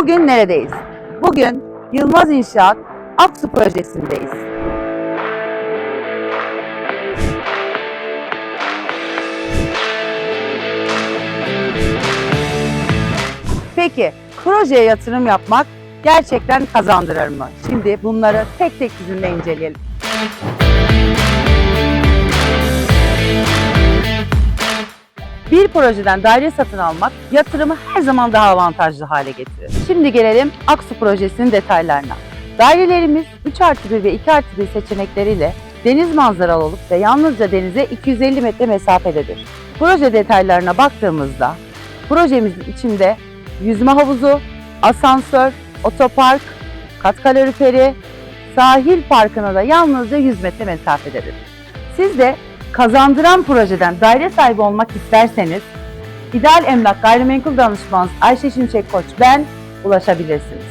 Bugün neredeyiz? Bugün Yılmaz İnşaat Aksu projesindeyiz. Peki projeye yatırım yapmak gerçekten kazandırır mı? Şimdi bunları tek tek sizinle inceleyelim. Bir projeden daire satın almak yatırımı her zaman daha avantajlı hale getirir. Şimdi gelelim Aksu projesinin detaylarına. Dairelerimiz 3 artı 1 ve 2 artı 1 seçenekleriyle deniz manzaralı olup ve yalnızca denize 250 metre mesafededir. Proje detaylarına baktığımızda projemizin içinde yüzme havuzu, asansör, otopark, kat kaloriferi, sahil parkına da yalnızca 100 metre mesafededir. Siz de kazandıran projeden daire sahibi olmak isterseniz İdeal Emlak Gayrimenkul Danışmanı Ayşe Şimşek Koç ben ulaşabilirsiniz.